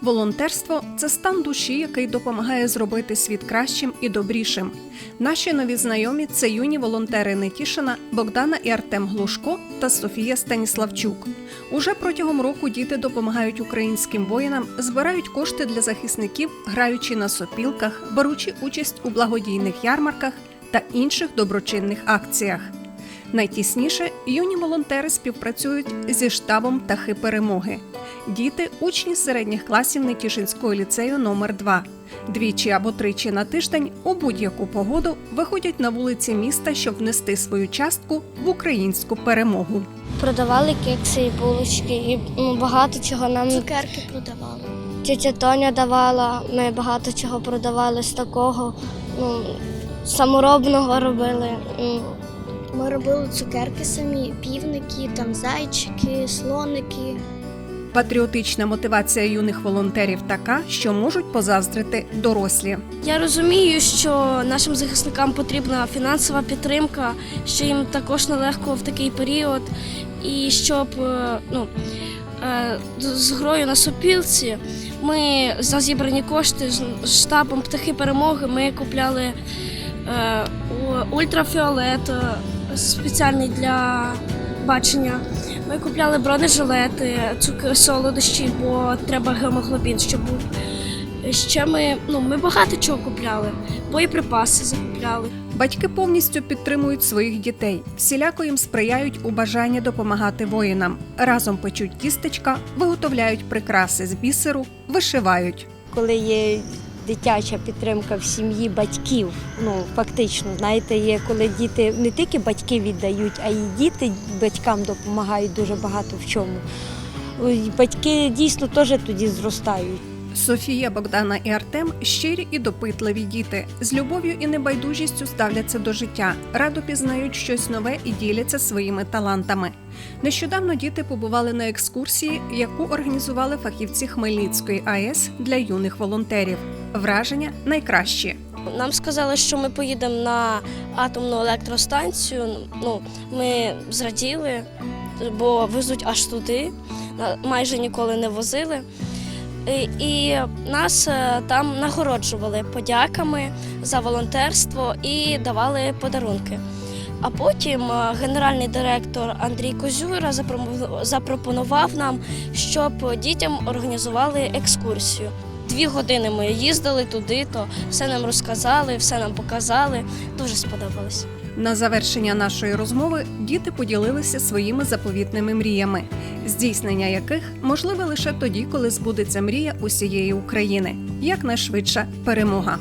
Волонтерство це стан душі, який допомагає зробити світ кращим і добрішим. Наші нові знайомі це юні волонтери Нетішина, Богдана і Артем Глушко та Софія Станіславчук. Уже протягом року діти допомагають українським воїнам, збирають кошти для захисників, граючи на сопілках, беручи участь у благодійних ярмарках та інших доброчинних акціях. Найтісніше юні волонтери співпрацюють зі штабом Птахи перемоги. Діти учні середніх класів Нетішинського ліцею номер 2 Двічі або тричі на тиждень у будь-яку погоду виходять на вулиці міста, щоб внести свою частку в українську перемогу. Продавали кекси і булочки, і ну, багато чого нам Цукерки продавали. тетя Тоня давала. Ми багато чого продавали з такого. Ну, саморобного робили. Ну, Ми робили цукерки самі, півники, там зайчики, слоники. Патріотична мотивація юних волонтерів така, що можуть позаздрити дорослі. Я розумію, що нашим захисникам потрібна фінансова підтримка, що їм також нелегко в такий період, і щоб е, ну, е, з грою на сопілці ми за зібрані кошти з штабом птахи перемоги ми купляли е, ультрафіолет спеціальний для бачення. Ми купляли бронежилети, цукер, солодощі, бо треба гемоглобін, щоб був. Ще ми, ну, ми багато чого купляли, боєприпаси закупляли. Батьки повністю підтримують своїх дітей, всіляко їм сприяють у бажанні допомагати воїнам. Разом печуть тістечка, виготовляють прикраси з бісеру, вишивають. коли є дитяча підтримка в сім'ї батьків. Ну фактично, знаєте, є коли діти не тільки батьки віддають, а й діти батькам допомагають дуже багато в чому. Батьки дійсно теж тоді зростають. Софія, Богдана і Артем щирі і допитливі діти. З любов'ю і небайдужістю ставляться до життя, радо пізнають щось нове і діляться своїми талантами. Нещодавно діти побували на екскурсії, яку організували фахівці Хмельницької АЕС для юних волонтерів. Враження найкращі. Нам сказали, що ми поїдемо на атомну електростанцію. Ну, ми зраділи, бо везуть аж туди, майже ніколи не возили. І, нас е, там нагороджували подяками за волонтерство і давали подарунки. А потім е, генеральний директор Андрій Козюра запропонував нам, щоб дітям організували екскурсію. Дві години ми їздили туди, то все нам розказали, все нам показали. Дуже сподобалось. На завершення нашої розмови діти поділилися своїми заповітними мріями, здійснення яких можливе лише тоді, коли збудеться мрія усієї України, якнайшвидша перемога.